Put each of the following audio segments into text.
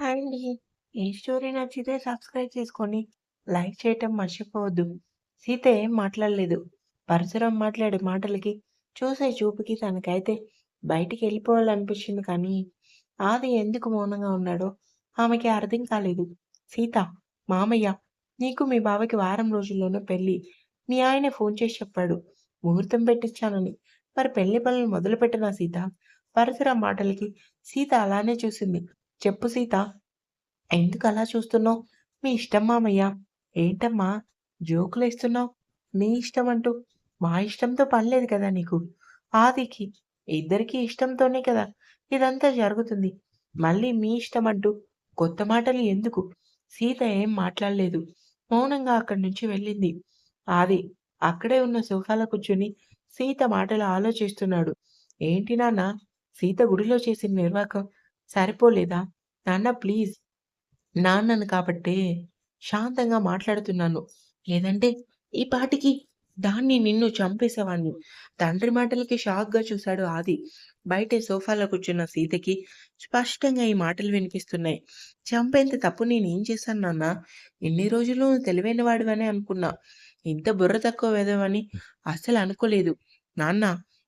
Hi అండి. ఈ story నచ్చితే సబ్స్క్రైబ్ చేసుకొని, లైక్ చేయటం మర్చిపోవద్దు. సీత ఏం మాట్లాడలేదు. పరశురాం మాట్లాడే మాటలకి, చూసే చూపుకి తనకైతే బయటికి వెళ్ళిపోవాలనిపించింది కానీ, ఆది ఎందుకు మౌనంగా ఉన్నాడో ఆమెకి అర్థం కాలేదు. సీత, మామయ్య, నీకు మీ బావకి వారం రోజుల్లోనే పెళ్ళి మీ ఆయన ఫోన్ చేసి చెప్పాడు. ముహూర్తం పెట్టించానని మరి పెళ్ళి పనులు మొదలుపెట్టనా సీత? పరశురాం మాటలకి సీత అలానే చూసింది. చెప్పు సీత. ఎందుకలా చూస్తున్నావు? మీ ఇష్టం మామయ్య. ఏంటమ్మా జోకులు వేస్తున్నావు నీ ఇష్టం అంటూ మా ఇష్టంతో పనిలేదు కదా నీకు. ఆదికి, ఇద్దరికీ ఇష్టంతోనే కదా ఇదంతా జరుగుతుంది. మళ్ళీ మీ ఇష్టం అంటూ కొత్త మాటలు ఎందుకు? సీత ఏం మాట్లాడలేదు. మౌనంగా అక్కడి నుంచి వెళ్ళింది. ఆది అక్కడే ఉన్న సోఫాలో కూర్చుని సీత మాటలు ఆలోచిస్తున్నాడు. ఏంటి నాన్న సీత గుడిలో చేసిన నిర్వాకం సరిపోలేదా? నాన్న ప్లీజ్ నాన్నను కాబట్టే శాంతంగా మాట్లాడుతున్నాను. లేదంటే ఈ పాటికి దాన్ని నిన్ను చంపేసేవాణ్ణి. తండ్రి మాటలకి షాక్‌గా చూశాడు ఆది. బయటే సోఫాలో కూర్చున్న సీతకి స్పష్టంగా ఈ మాటలు వినిపిస్తున్నాయి. చంపేంత తప్పు నేనేం చేశాను నాన్న ఎన్ని రోజులు తెలివైన వాడివని అనుకున్నా. ఇంత బుర్ర తక్కువ వేదవని అస్సలు అనుకోలేదు. నాన్న,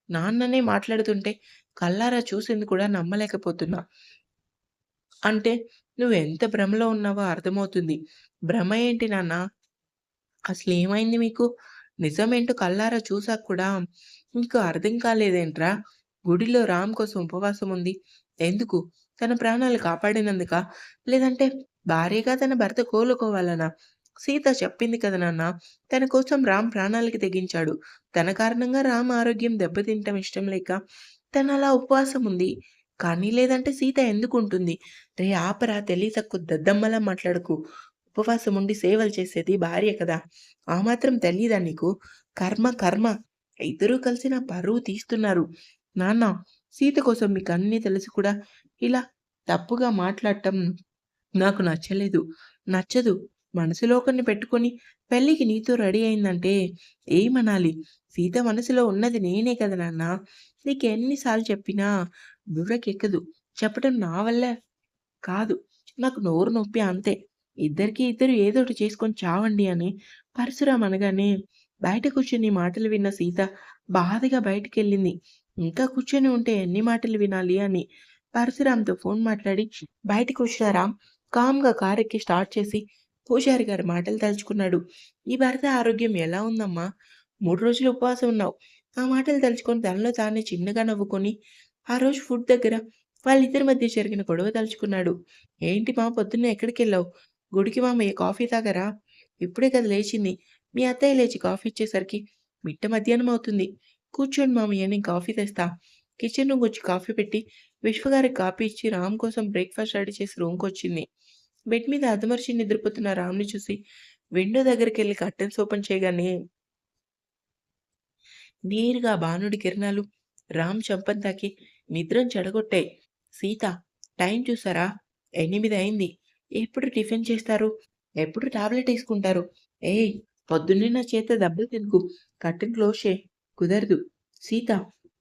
నాన్ననే మాట్లాడుతుంటే కళ్ళారా చూసింది కూడా నమ్మలేకపోతున్నా. అంటే నువ్వు ఎంత భ్రమలో ఉన్నావో అర్థమవుతుంది. భ్రమ ఏంటి నాన్నా? అసలేమైంది మీకు? నిజమేంటో కళ్ళారా చూసాక కూడా మీకు అర్థం కాలేదేంట్రా? గుడిలో రామ్ కోసం ఉపవాసం ఉంది. ఎందుకు? తన ప్రాణాలు కాపాడినందుక లేదంటే భార్యగా తన భర్త కోలుకోవాలనా? సీత చెప్పింది కదా నాన్న! తన కోసం రామ్ ప్రాణాలకి తెగించాడు. తన కారణంగా రామ్ ఆరోగ్యం దెబ్బతింటం ఇష్టం లేక తనలా ఉపవాసం ఉంది. కానీ లేదంటే సీత ఎందుకు ఉంటుంది రే ఆపరా తెలివి దద్దమ్మలా మాట్లాడకు. ఉపవాసం ఉండి సేవలు చేసేది భార్య కదా! ఆ మాత్రం తెలీదా నీకు? కర్మ కర్మ. ఇద్దరూ కలిసి నా పరువు తీస్తున్నారు. నాన్న, సీత కోసం మీకు అన్నీ తెలిసి కూడా ఇలా తప్పుగా మాట్లాడటం నాకు నచ్చలేదు. నచ్చదు. మనసులో ఒకరిని పెట్టుకొని పెళ్ళికి నీతో రెడీ అయిందంటే ఏమనాలి? సీత మనసులో ఉన్నది నేనే కదా నాన్న నీకు ఎన్నిసార్లు చెప్పినా బుర్రకెక్కదు. చెప్పడం నా వల్ల కాదు. నాకు నోరు నొప్పి అంతే. ఇద్దరికి ఇద్దరు ఏదోటి చేసుకొని చావండి అని పరశురాం అనగానే బయట కూర్చొని మాటలు విన్న సీత బాధగా బయటకెళ్ళింది ఇంకా కూర్చొని ఉంటే ఎన్ని మాటలు వినాలి అని పరశురాంతో ఫోన్ మాట్లాడి బయటకు రామ్ కామ్‌గా కారెక్కి స్టార్ట్ చేసి పూజారి గారి మాటలు తలుచుకున్నాడు. ఈ భర్త ఆరోగ్యం ఎలా ఉందమ్మా? మూడు రోజులు ఉపవాసం ఉన్నావు. ఆ మాటలు తలుచుకొని తనలో తానే చిన్నగా నవ్వుకొని ఆ రోజు ఫుడ్ దగ్గర వాళ్ళిద్దరి మధ్య జరిగిన గొడవ తలుచుకున్నాడు. ఏంటి మా పొద్దున్నే ఎక్కడికెళ్ళావు? గుడికి మామయ్య కాఫీ తాగరా? ఇప్పుడే కదా లేచింది. మీ అత్తయ్య లేచి కాఫీ ఇచ్చేసరికి మిట్ట మధ్యాహ్నం అవుతుంది. కూర్చోండి మామయ్య నేను కాఫీ తెస్తా. కిచెన్ రూమ్‌కొచ్చి కాఫీ పెట్టి విశ్వగారికి కాఫీ ఇచ్చి రామ్ కోసం బ్రేక్‌ఫాస్ట్ రెడీ చేసి రూమ్‌కొచ్చింది. బెడ్ మీద అదమర్చి నిద్రపోతున్న రామ్‌ని చూసి విండో దగ్గరికెళ్ళి కర్టెన్స్ ఓపెన్ చేయగానే నేరుగా భానుడి కిరణాలు రామ్ చంపంతాకి తాకి నిద్రను చెడగొట్టాయి. సీత టైం చూసారా? ఎనిమిది అయింది. ఎప్పుడు టిఫిన్ చేస్తారు? ఎప్పుడు టాబ్లెట్ వేసుకుంటారు ఏయ్! పొద్దున్నే నా చేత దెబ్బలు తినుకు కట్టిన క్లోజ్ చెయ్. కుదరదు. సీత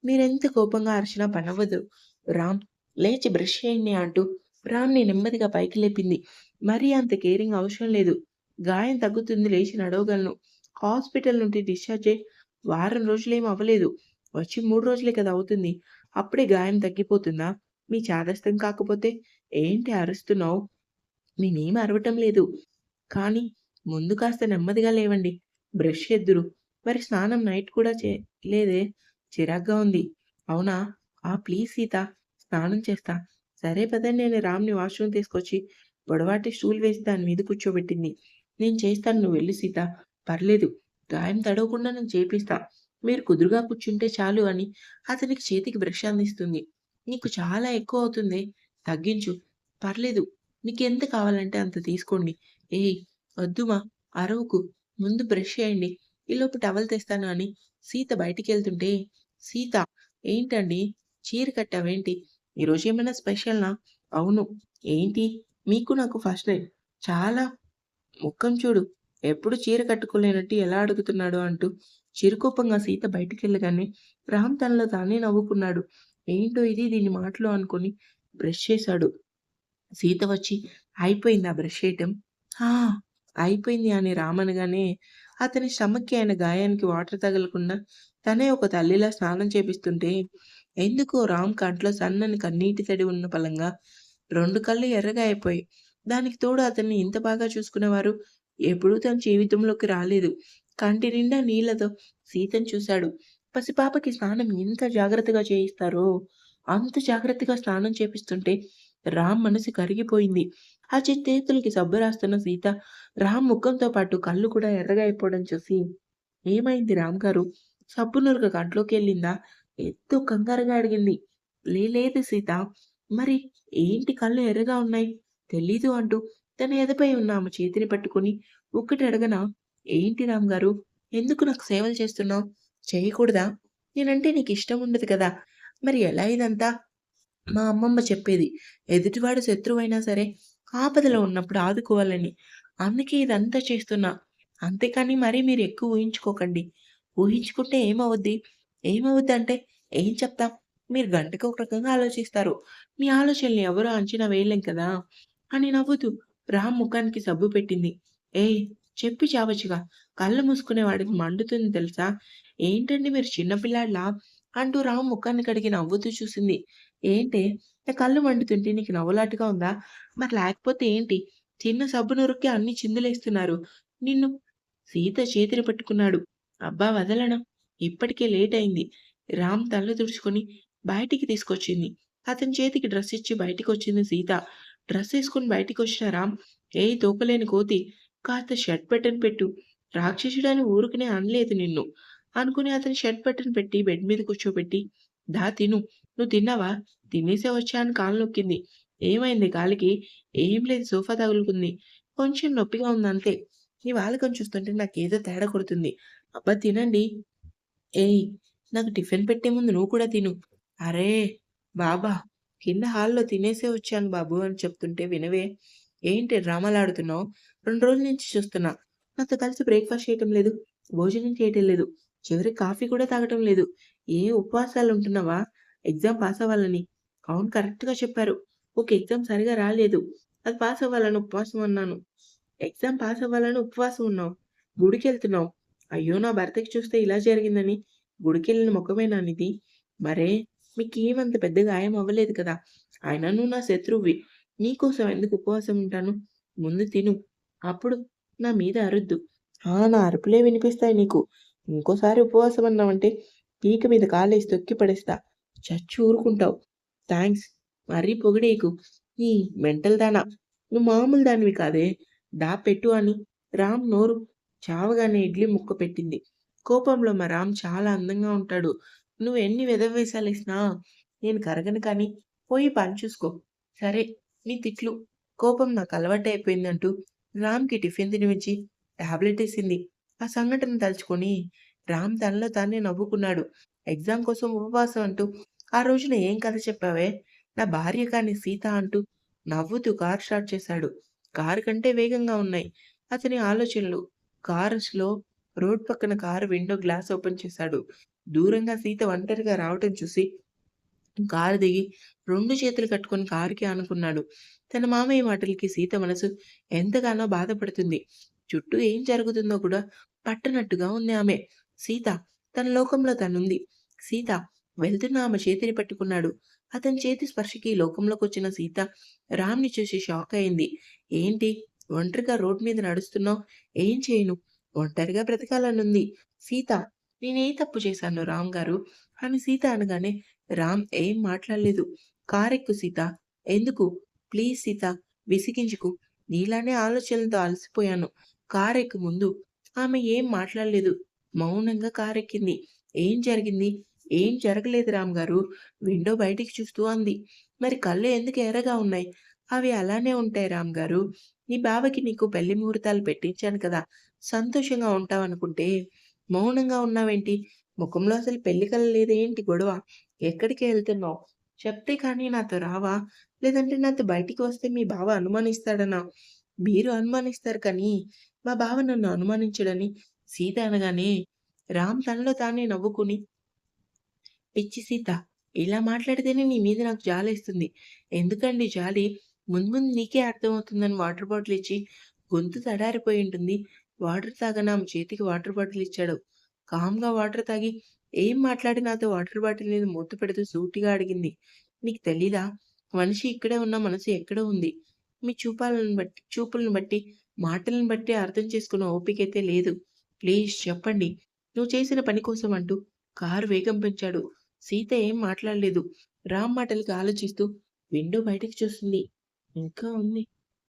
మీరెంత కోపంగా అరిచినా పనవ్వదు. రామ్ లేచి బ్రష్ చేయండి అంటూ రామ్‌ని నెమ్మదిగా పైకి లేపింది. మరీ అంత కేరింగ్ అవసరం లేదు. గాయం తగ్గుతుంది లేచి నడవగలను. హాస్పిటల్ నుండి డిశ్చార్జ్ అయి వారం రోజులేం అవ్వలేదు. వచ్చి మూడు రోజులే కదా అవుతుంది. అప్పుడే గాయం తగ్గిపోతుందా? మీ చాదస్తం కాకపోతే ఏంటి అరుస్తున్నావు? నేనేం అరవటం లేదు. కానీ ముందు కాస్త నెమ్మదిగా లేవండి. బ్రష్ ఎద్దురు మరి స్నానం నైట్ కూడా చేయలేదే? చిరాగ్గా ఉంది. అవునా? ఆ ప్లీజ్ సీత స్నానం చేస్తా. సరే పదండి నేను రామ్‌ని వాష్‌రూమ్ తీసుకొచ్చి పొడవాటి స్టూల్ వేసి దాని మీద కూర్చోబెట్టింది. నేను చేస్తాను నువ్వు వెళ్ళు సీత. పర్లేదు. గాయం తడవకుండా నేను చేపిస్తా. మీరు కుదురుగా కూర్చుంటే చాలు అని అతనికి చేతికి బ్రష్ అందిస్తుంది. నీకు చాలా ఎక్కువ అవుతుంది తగ్గించు. పర్లేదు. మీకెంత కావాలంటే అంత తీసుకోండి. ఏయ్! వద్దుమా అరవకు. ముందు బ్రష్ చేయండి. ఈలోపు టవల్ తెస్తాను అని సీత బయటికి వెళ్తుంటే సీత ఏంటండి చీర కట్టావేంటి? ఈరోజు ఏమైనా స్పెషల్‌నా? అవును. ఏంటి? మీకు నాకు ఫస్ట్ నైట్. చాలా ముఖం చూడు. ఎప్పుడు చీర కట్టుకోలేనట్టు ఎలా అడుగుతున్నాడు అంటూ చిరుకోపంగా సీత బయటికెళ్ళగానే రామ్ తనలో తానే నవ్వుకున్నాడు. ఏంటో ఇది? దీని మాటలు అనుకొని బ్రష్ చేశాడు. సీత వచ్చి అయిపోయింది ఆ బ్రష్ చేయటం "ఆ, అయిపోయింది అని రామనగానే అతని స్టమక్కి ఆయన గాయానికి వాటర్ తగలకుండా తనే ఒక తల్లిలా స్నానం చేపిస్తుంటే ఎందుకో రామ్ కంట్లో సన్నని కన్నీటి తడి ఉన్న పలంగా రెండు కళ్ళు ఎర్రగా అయిపోయి దానికి తోడు అతన్ని ఇంత బాగా చూసుకునేవారు? ఎప్పుడూ తన జీవితంలోకి రాలేదు. కంటి నిండా నీళ్ళతో సీతను చూశాడు. పసిపాపకి స్నానం ఎంత జాగ్రత్తగా చేయిస్తారో అంత జాగ్రత్తగా స్నానం చేపిస్తుంటే రామ్ మనసు కరిగిపోయింది. ఆ చేతులకి సబ్బు రాస్తున్న సీత రామ్ ముఖంతో పాటు కళ్ళు కూడా ఎర్రగా అయిపోవడం చూసి ఏమైంది రామ్ గారు? సబ్బు నురగ కంట్లోకి వెళ్ళిందా? ఎంతో కంగారుగా అడిగింది. "లే- లేదు సీత. మరి ఏంటి కళ్ళు ఎర్రగా ఉన్నాయి? తెలీదు అంటూ తన ఎదపై ఉన్న ఆమె చేతిని పట్టుకొని ఒక్కటి అడగన? ఏంటి రామ్ గారు ఎందుకు నాకు సేవలు చేస్తున్నావు? చేయకూడదా? నేనంటే నీకు ఇష్టం ఉండదు కదా. మరి ఎలా ఇదంతా? మా అమ్మమ్మ చెప్పేది ఎదుటివాడు శత్రువైనా సరే ఆపదలో ఉన్నప్పుడు ఆదుకోవాలని. అందుకే ఇదంతా చేస్తున్నా. అంతేకాని మరీ మీరు ఎక్కువ ఊహించుకోకండి. ఊహించుకుంటే ఏమవుద్ది? ఏమవుద్ది అంటే ఏం చెప్తాం? మీరు గంటకు ఒక రకంగా ఆలోచిస్తారు. మీ ఆలోచనలు ఎవరో అంచనా వేయలేం కదా? అని నవ్వుతూ రామ్ ముఖానికి సబ్బు పెట్టింది. ఏయ్ చెప్పి చావచ్చుగా. కళ్ళు మూసుకునే వాడికి మండుతుంది తెలుసా? ఏంటండి మీరు చిన్నపిల్లాడిలా అంటూ రామ్ ముఖాన్ని కడిగి నవ్వుతూ చూసింది. ఏంటి? నా కళ్ళు మండుతుంటే నీకు నవ్వులాటుగా ఉందా? మరి లేకపోతే ఏంటి? చిన్న సబ్బు నొరుక్కి అన్ని చిందులేస్తున్నారు. నిన్ను సీత చేతిని పట్టుకున్నాడు. అబ్బా వదలడం ఇప్పటికే లేట్ అయింది. రామ్ తల తుడుచుకొని బయటికి తీసుకొచ్చింది. అతని చేతికి డ్రెస్ ఇచ్చి బయటికి వచ్చింది సీత. డ్రెస్ వేసుకొని బయటికి వచ్చిన రామ్ ఏ తోకలేని కోతి కాస్త షర్ట్ బటన్ పెట్టు. రాక్షసుడని ఊరుకునే అనలేదు నిన్ను. అనుకుని అతని షర్ట్ బటన్ పెట్టి బెడ్ మీద కూర్చోబెట్టి దా తిను. నువ్వు తిన్నావా? తినేసే వచ్చాను కాలు నొక్కింది. ఏమైంది కాలికి ఏం లేదు సోఫా తగులుకుంది. కొంచెం నొప్పిగా ఉంది అంతే. నీ వాళ్ళకం చూస్తుంటే నాకేదో తేడా కొడుతుంది. అబ్బా తినండి. ఏయ్ నాకు టిఫిన్ పెట్టే ముందు నువ్వు కూడా తిను. అరే బాబా కింద హాల్లో తినేసే వచ్చాను బాబు అని చెప్తుంటే వినవే. ఏంటి డ్రామాలాడుతున్నావు రెండు రోజుల నుంచి చూస్తున్నా. నాతో కలిసి బ్రేక్ఫాస్ట్ చేయటం లేదు భోజనం చేయటం లేదు చివరి కాఫీ కూడా తాగటం లేదు. ఏ ఉపవాసాలు ఉంటున్నావా? ఎగ్జామ్ పాస్ అవ్వాలని. అవును కరెక్ట్గా చెప్పారు. ఒక ఎగ్జామ్ సరిగా రాలేదు. అది పాస్ అవ్వాలని ఉపవాసం అన్నాను. ఎగ్జామ్ పాస్ అవ్వాలని ఉపవాసం ఉన్నావు. గుడికి వెళ్తున్నావు. అయ్యో నా భర్తకి చూస్తే ఇలా జరిగిందని. గుడికి వెళ్ళిన ముఖమేనా ఇది మరే మీకు ఏమంత పెద్ద గాయం అవ్వలేదు కదా. అయినా నువ్వు నా శత్రువువి నీకోసం ఎందుకు ఉపవాసం ఉంటాను? ముందు తిను. అప్పుడు నా మీద అరుద్దు. ఆ నా అరుపులే వినిపిస్తాయి నీకు. ఇంకోసారి ఉపవాసం అన్నావంటే పీక మీద కాలేసి తొక్కి పడేస్తా. చచ్చి ఊరుకుంటావు. థ్యాంక్స్ మరీ పొగిడేకు. నీ మెంటల్ దానా. నువ్వు మామూలు దానివి కాదే. దా పెట్టు అని రామ్ నోరు చావగానే ఇడ్లీ ముక్క పెట్టింది. కోపంలో మా రామ్ చాలా అందంగా ఉంటాడు. నువ్వు ఎన్ని వెదవేశాలు నేను కరగను కానీ పోయి పని చూసుకో. సరే నీ తిట్లు. కోపం నాకు అలవాటు అయిపోయిందంటూ రామ్కి టిఫిన్ తినిపించి టాబ్లెట్ వేసింది. ఆ సంఘటన తలుచుకొని రామ్ తనలో తానే నవ్వుకున్నాడు. ఎగ్జామ్ కోసం ఉపవాసం అంటూ ఆ రోజున ఏం కథ చెప్పావే? నా భార్య కాని సీత అంటూ నవ్వుతూ కార్ స్టార్ట్ చేశాడు. కారు కంటే వేగంగా ఉన్నాయి. అతని ఆలోచనలు. కారులో రోడ్ పక్కన కారు విండో గ్లాస్ ఓపెన్ చేశాడు. దూరంగా సీత ఒంటరిగా రావటం చూసి కారు దిగి రెండు చేతులు కట్టుకొని కారుకి ఆనుకున్నాడు. తన మామయ్య మాటలకి సీత మనసు ఎంతగానో బాధపడుతుంది. చుట్టూ ఏం జరుగుతుందో కూడా పట్టనట్టుగా ఉంది ఆమె. సీత తన లోకంలో తనుంది. సీత వెళ్తున్న ఆమె చేతిని పట్టుకున్నాడు. అతని చేతి స్పర్శకి ఈ లోకంలోకి వచ్చిన సీత రామ్ని చూసి షాక్ అయింది. ఏంటి? ఒంటరిగా రోడ్ మీద నడుస్తున్నావు? ఏం చేయను? ఒంటరిగా బ్రతకాలనుంది. సీత నేనే తప్పు చేశాను రామ్ గారు అని సీత అనగానే రామ్ ఏం మాట్లాడలేదు. కారెక్కు సీత. ఎందుకు? ప్లీజ్ సీత విసిగించుకు. నీలానే ఆలోచనలతో అలసిపోయాను. కారెక్కు ముందు. ఆమె ఏం మాట్లాడలేదు. మౌనంగా కారెక్కింది. ఏం జరిగింది? ఏం జరగలేదు రామ్ గారు. విండో బయటికి చూస్తూ అంది. మరి కళ్ళు ఎందుకు ఎర్రగా ఉన్నాయి? అవి అలానే ఉంటాయి రామ్ గారు. నీ బావకి నీకు పెళ్ళి ముహూర్తాలు పెట్టించాను కదా. సంతోషంగా ఉంటావనుకుంటే. మౌనంగా ఉన్నావేంటి? ముఖంలో అసలు పెళ్ళి కల లేదేంటి గొడవ? ఎక్కడికి వెళ్తున్నావు? చెప్తే కానీ నాతో రావా? లేదంటే నాతో బయటికి వస్తే మీ బావ అనుమానిస్తాడనా? మీరు అనుమానిస్తారు కానీ మా బావ నన్ను అనుమానించడని సీత అనగానే రామ్ తనలో తానే నవ్వుకుని పిచ్చి సీత ఇలా మాట్లాడితేనే నీ మీద నాకు జాలేస్తుంది. ఎందుకండి జాలి? ముందు ముందు నీకే అర్థమవుతుందని వాటర్ బాటిల్ ఇచ్చి గొంతు తడారిపోయి ఉంటుంది. వాటర్ తాగని ఆమె చేతికి వాటర్ బాటిల్ ఇచ్చాడు. కామ్‌గా వాటర్ తాగి ఏం మాట్లాడి నాతో వాటర్ బాటిల్ మీద మూత పెడుతూ సూటిగా అడిగింది. "నీకు తెలీదా? మనిషి ఇక్కడే ఉన్న మనసు ఎక్కడో ఉంది. మీ చూపాలను బట్టి చూపులను బట్టి, మాటలను బట్టి అర్థం చేసుకున్న ఓపికైతే లేదు. ప్లీజ్ చెప్పండి. నువ్వు చేసిన పని కోసం" అంటూ కారు వేగం పెంచాడు. సీత ఏం మాట్లాడలేదు. రామ్ మాటలకి ఆలోచిస్తూ విండో బయటికి చూస్తుంది. ఇంకా ఉంది.